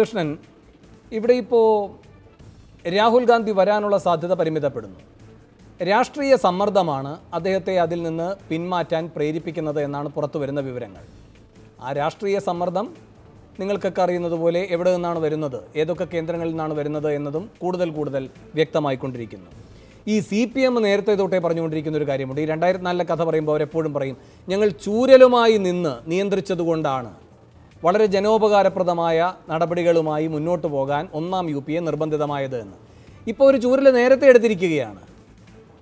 കൃഷ്ണൻ ഇവിടെ ഇപ്പോൾ രാഹുൽ ഗാന്ധി വരാനുള്ള സാധ്യത പരിമിതപ്പെടുന്നു. രാഷ്ട്രീയ സമ്മർദ്ദമാണ് അദ്ദേഹത്തെ അതിൽ നിന്ന് പിന്മാറ്റാൻ പ്രേരിപ്പിക്കുന്നത് എന്നാണ് പുറത്തു വരുന്ന വിവരങ്ങൾ. ആ രാഷ്ട്രീയ സമ്മർദ്ദം നിങ്ങൾക്കൊക്കെ അറിയുന്നത് പോലെ എവിടെ നിന്നാണ് വരുന്നത്? ഏതൊക്കെ കേന്ദ്രങ്ങളിൽ നിന്നാണ് വരുന്നത് എന്നതും കൂടുതൽ കൂടുതൽ വ്യക്തമായിക്കൊണ്ടിരിക്കുന്നു. ഈ സി പി എം നേരത്തെ തൊട്ടേ പറഞ്ഞുകൊണ്ടിരിക്കുന്ന ഒരു കാര്യമുണ്ട്. ഈ രണ്ടായിരത്തി നാലിലെ കഥ പറയുമ്പോൾ അവരെപ്പോഴും പറയും ഞങ്ങൾ ചൂരലുമായി നിന്ന് നിയന്ത്രിച്ചതുകൊണ്ടാണ് വളരെ ജനോപകാരപ്രദമായ നടപടികളുമായി മുന്നോട്ട് പോകാൻ ഒന്നാം യു പി എ നിർബന്ധിതമായത് എന്ന്. ഇപ്പോൾ ഒരു ചൂരൽ നേരത്തെ എടുത്തിരിക്കുകയാണ്.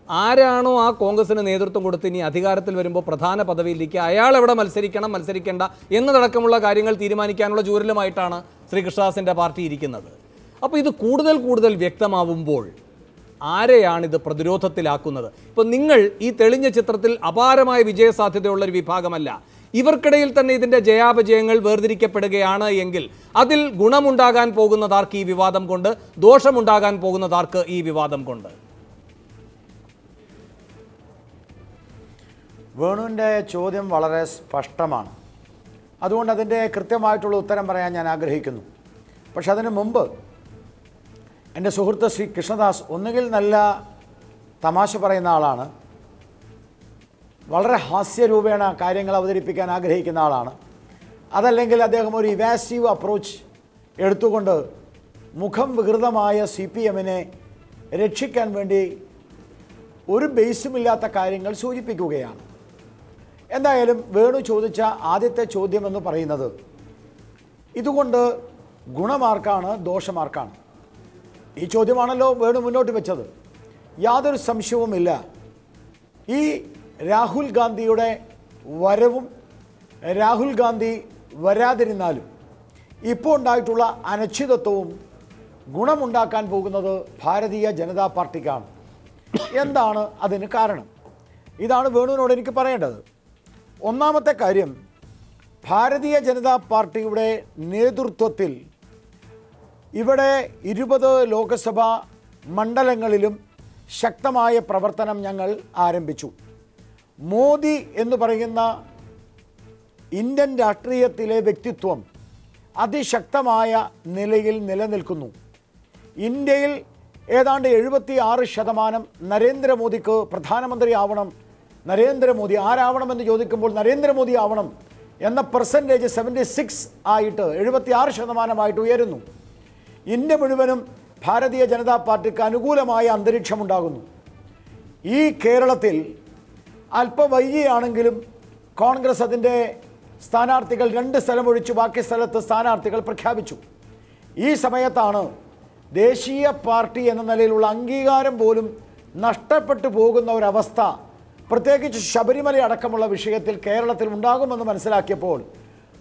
ആരാണോ ആ കോൺഗ്രസിന് നേതൃത്വം കൊടുത്ത് ഇനി അധികാരത്തിൽ വരുമ്പോൾ പ്രധാന പദവിയിലേക്ക് അയാൾ എവിടെ മത്സരിക്കണം മത്സരിക്കേണ്ട എന്നതടക്കമുള്ള കാര്യങ്ങൾ തീരുമാനിക്കാനുള്ള ചൂരലുമായിട്ടാണ് ശ്രീ കൃഷ്ണദാസിന്റെ പാർട്ടി ഇരിക്കുന്നത്. അപ്പോൾ ഇത് കൂടുതൽ കൂടുതൽ വ്യക്തമാവുമ്പോൾ ആരെയാണിത് പ്രതിരോധത്തിലാക്കുന്നത്? ഇപ്പോൾ നിങ്ങൾ ഈ തെളിഞ്ഞ ചിത്രത്തിൽ അപാരമായ വിജയസാധ്യതയുള്ള ഒരു വിഭാഗമല്ല. ഇവർക്കിടയിൽ തന്നെ ഇതിന്റെ ജയാപജയങ്ങൾ വേർതിരിക്കപ്പെടുകയാണ് എങ്കിൽ അതിൽ ഗുണമുണ്ടാകാൻ പോകുന്നതാർക്ക് ഈ വിവാദം കൊണ്ട് ദോഷമുണ്ടാകാൻ പോകുന്നതാർക്ക് ഈ വിവാദം കൊണ്ട്? വേണുവിന്റെ ചോദ്യം വളരെ സ്പഷ്ടമാണ്. അതുകൊണ്ട് അതിന്റെ കൃത്യമായിട്ടുള്ള ഉത്തരം പറയാൻ ഞാൻ ആഗ്രഹിക്കുന്നു. പക്ഷെ അതിനു മുമ്പ് എന്റെ സുഹൃത്ത് ശ്രീ കൃഷ്ണദാസ് ഒന്നുകിൽ നല്ല തമാശ പറയുന്ന ആളാണ് വളരെ ഹാസ്യരൂപേണ കാര്യങ്ങൾ അവതരിപ്പിക്കാൻ ആഗ്രഹിക്കുന്ന ആളാണ്. അതല്ലെങ്കിൽ അദ്ദേഹം ഒരു ഇവാസീവ് അപ്രോച്ച് എടുത്തുകൊണ്ട് മുഖം വികൃതമായ സി പി എമ്മിനെ രക്ഷിക്കാൻ വേണ്ടി ഒരു ബേസുമില്ലാത്ത കാര്യങ്ങൾ സൂചിപ്പിക്കുകയാണ്. എന്തായാലും വേണു ചോദിച്ച ആദ്യത്തെ ചോദ്യം എന്ന് പറയുന്നത് ഇതുകൊണ്ട് ഗുണമാർക്കാണ് ദോഷമാർക്കാണ്? ഈ ചോദ്യമാണല്ലോ വേണു മുന്നോട്ട് വെച്ചത്. യാതൊരു സംശയവുമില്ല. ഈ രാഹുൽ ഗാന്ധിയുടെ വരവും രാഹുൽ ഗാന്ധി വരാതിരുന്നാലും ഇപ്പോൾ ഉണ്ടായിട്ടുള്ള അനിശ്ചിതത്വവും ഗുണമുണ്ടാക്കാൻ പോകുന്നത് ഭാരതീയ ജനതാ പാർട്ടിക്കാണ്. എന്താണ് അതിന് കാരണം? ഇതാണ് വേണുവിനോട് എനിക്ക് പറയേണ്ടത്. ഒന്നാമത്തെ കാര്യം ഭാരതീയ ജനതാ പാർട്ടിയുടെ നേതൃത്വത്തിൽ ഇവിടെ ഇരുപത് ലോക്സഭാ മണ്ഡലങ്ങളിലും ശക്തമായ പ്രവർത്തനം ഞങ്ങൾ ആരംഭിച്ചു. മോദി എന്ന് പറയുന്ന ഇന്ത്യൻ രാഷ്ട്രീയത്തിലെ വ്യക്തിത്വം അതിശക്തമായ നിലയിൽ നിലനിൽക്കുന്നു. ഇന്ത്യയിൽ ഏതാണ്ട് എഴുപത്തി ആറ് ശതമാനം നരേന്ദ്രമോദിക്ക് പ്രധാനമന്ത്രി ആവണം. നരേന്ദ്രമോദി ആരാവണമെന്ന് ചോദിക്കുമ്പോൾ നരേന്ദ്രമോദി ആവണം എന്ന പെർസെന്റേജ് സെവന്റി സിക്സ് ആയിട്ട് എഴുപത്തി ആറ് ശതമാനമായിട്ട് ഉയരുന്നു. ഇന്ത്യ മുഴുവനും ഭാരതീയ ജനതാ പാർട്ടിക്ക് അനുകൂലമായ അന്തരീക്ഷമുണ്ടാകുന്നു. ഈ കേരളത്തിൽ അല്പം വൈകിയാണെങ്കിലും കോൺഗ്രസ് അതിന്റെ സ്ഥാനാർത്ഥികൾ രണ്ട് സ്ഥലം ഒഴിച്ചു ബാക്കി സ്ഥലത്ത് സ്ഥാനാർത്ഥികൾ പ്രഖ്യാപിച്ചു. ഈ സമയത്താണ് ദേശീയ പാർട്ടി എന്ന നിലയിലുള്ള അംഗീകാരം പോലും നഷ്ടപ്പെട്ടു പോകുന്ന ഒരവസ്ഥ പ്രത്യേകിച്ച് ശബരിമല അടക്കമുള്ള വിഷയത്തിൽ കേരളത്തിൽ ഉണ്ടാകുമെന്ന് മനസ്സിലാക്കിയപ്പോൾ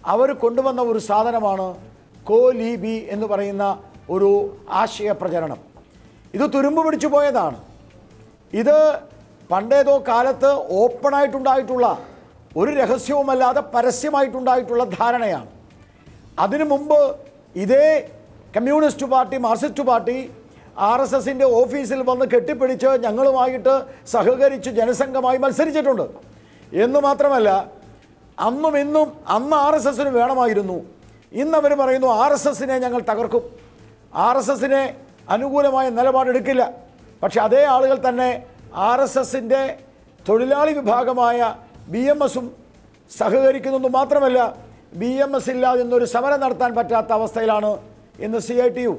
അവർ കൊണ്ടുവന്ന ഒരു സാധനമാണ് കോലീബി എന്ന് പറയുന്ന ഒരു ആശയ പ്രചരണം ഇത് തുരുമ്പ് പിടിച്ചു പോയതാണ്. ഇത് പണ്ടേതോ കാലത്ത് ഓപ്പണായിട്ടുണ്ടായിട്ടുള്ള ഒരു രഹസ്യവുമല്ലാതെ പരസ്യമായിട്ടുണ്ടായിട്ടുള്ള ധാരണയാണ്. അതിനു മുമ്പ് ഇതേ communist party Marxist party R S എസിന്റെ ഓഫീസിൽ വന്ന് കെട്ടിപ്പിടിച്ച് ഞങ്ങളുമായിട്ട് സഹകരിച്ച് ജനസംഘമായി മത്സരിച്ചിട്ടുണ്ട്. എന്ന് മാത്രമല്ല അന്നും ഇന്നും അന്ന് ആർ എസ് എസിന് വേണമായിരുന്നു. ഇന്നവർ പറയുന്നു ആർ എസ് എസിനെ ഞങ്ങൾ തകർക്കും. ആർ എസ് എസിനെ അനുകൂലമായ നിലപാടെടുക്കില്ല. പക്ഷെ അതേ ആളുകൾ തന്നെ ആർ എസ് എസിന്റെ തൊഴിലാളി വിഭാഗമായ ബി എം എസും സഹകരിക്കുന്നു മാത്രമല്ല ബി എം എസ് ഇല്ലാതെ ഇന്നൊരു സമരം നടത്താൻ പറ്റാത്ത അവസ്ഥയിലാണ് ഇന്ന് സി ഐ ടി യു.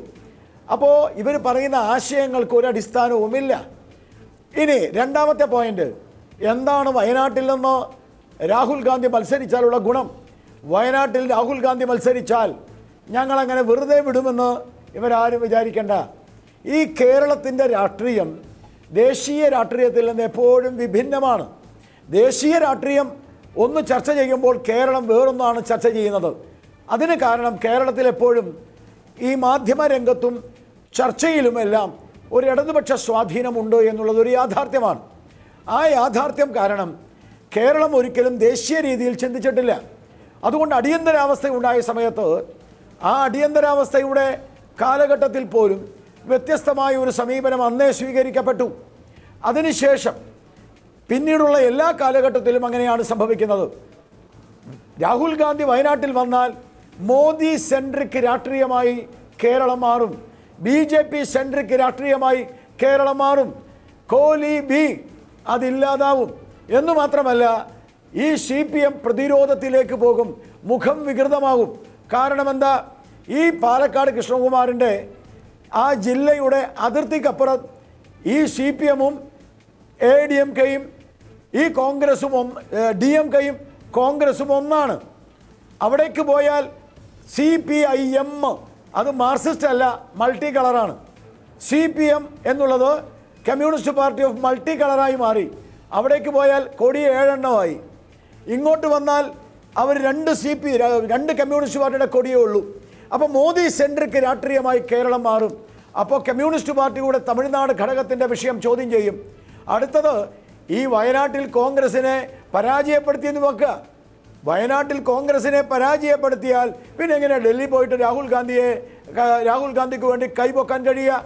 അപ്പോൾ ഇവർ പറയുന്ന ആശയങ്ങൾക്ക് ഒരു അടിസ്ഥാനവുമില്ല. ഇനി രണ്ടാമത്തെ പോയിന്റ് എന്താണ് വയനാട്ടിൽ നിന്ന് രാഹുൽ ഗാന്ധി മത്സരിച്ചാലുള്ള ഗുണം? വയനാട്ടിൽ രാഹുൽ ഗാന്ധി മത്സരിച്ചാൽ ഞങ്ങളങ്ങനെ വെറുതെ വിടുമെന്ന് ഇവരാരും വിചാരിക്കേണ്ട. ഈ കേരളത്തിന്റെ രാഷ്ട്രീയം ദേശീയ രാഷ്ട്രീയത്തിൽ നിന്ന് എപ്പോഴും വിഭിന്നമാണ്. ദേശീയ രാഷ്ട്രീയം ഒന്ന് ചർച്ച ചെയ്യുമ്പോൾ കേരളം വേറൊന്നാണ് ചർച്ച ചെയ്യുന്നത്. അതിന് കാരണം കേരളത്തിൽ എപ്പോഴും ഈ മാധ്യമ രംഗത്തും ചർച്ചയിലുമെല്ലാം ഒരു ഇടതുപക്ഷ സ്വാധീനമുണ്ട് എന്നുള്ളത് ഒരു യാഥാർത്ഥ്യമാണ്. ആ യാഥാർത്ഥ്യം കാരണം കേരളം ഒരിക്കലും ദേശീയ രീതിയിൽ ചിന്തിച്ചിട്ടില്ല. അതുകൊണ്ട് അടിയന്തരാവസ്ഥ ഉണ്ടായ സമയത്ത് ആ അടിയന്തരാവസ്ഥയുടെ കാലഘട്ടത്തിൽ പോലും വ്യത്യസ്തമായ ഒരു സമീപനം അന്നേ സ്വീകരിക്കപ്പെട്ടു. അതിനുശേഷം പിന്നീടുള്ള എല്ലാ കാലഘട്ടത്തിലും അങ്ങനെയാണ് സംഭവിക്കുന്നത്. രാഹുൽ ഗാന്ധി വയനാട്ടിൽ വന്നാൽ മോദി സെൻട്രിക് രാഷ്ട്രീയമായി കേരളം മാറും. ബി ജെ പി സെൻട്രിക് രാഷ്ട്രീയമായി കേരളം മാറും. കോലി ബി അതില്ലാതാവും. എന്നു മാത്രമല്ല ഈ സി പി എം പ്രതിരോധത്തിലേക്ക് പോകും. മുഖം വികൃതമാകും. കാരണം എന്താ ഈ പാലക്കാട് കൃഷ്ണകുമാറിന്റെ ആ ജില്ലയുടെ അതിർത്തിക്കപ്പുറം ഈ സി പി എമ്മും എ ഡി എം കെയും ഈ കോൺഗ്രസും ഡി എം കെയും കോൺഗ്രസും ഒന്നാണ്. അവിടേക്ക് പോയാൽ സി പി ഐ എം അത് മാർക്സിസ്റ്റ് അല്ല മൾട്ടി കളറാണ് സി പി എം എന്നുള്ളത് കമ്മ്യൂണിസ്റ്റ് പാർട്ടി ഓഫ് മൾട്ടി കളറായി മാറി. അവിടേക്ക് പോയാൽ കൊടി ഏഴെണ്ണമായി. ഇങ്ങോട്ട് വന്നാൽ അവർ രണ്ട് സി പി രണ്ട് കമ്മ്യൂണിസ്റ്റ് പാർട്ടിയുടെ കൊടിയേ ഉള്ളൂ. അപ്പോൾ മോദി സെൻട്രിക്ക് രാഷ്ട്രീയമായി കേരളം മാറും. അപ്പോൾ കമ്മ്യൂണിസ്റ്റ് പാർട്ടിയുടെ തമിഴ്നാട് ഘടകത്തിന്റെ വിഷയം ചോദ്യം ചെയ്യും. അടുത്തത് ഈ വയനാട്ടിൽ കോൺഗ്രസിനെ പരാജയപ്പെടുത്തിയെന്ന് വെക്കുക. വയനാട്ടിൽ കോൺഗ്രസിനെ പരാജയപ്പെടുത്തിയാൽ പിന്നെ എങ്ങനെ ഡൽഹി പോയിട്ട് രാഹുൽ ഗാന്ധിയെ രാഹുൽ ഗാന്ധിക്ക് വേണ്ടി കൈപൊക്കാൻ കഴിയുക?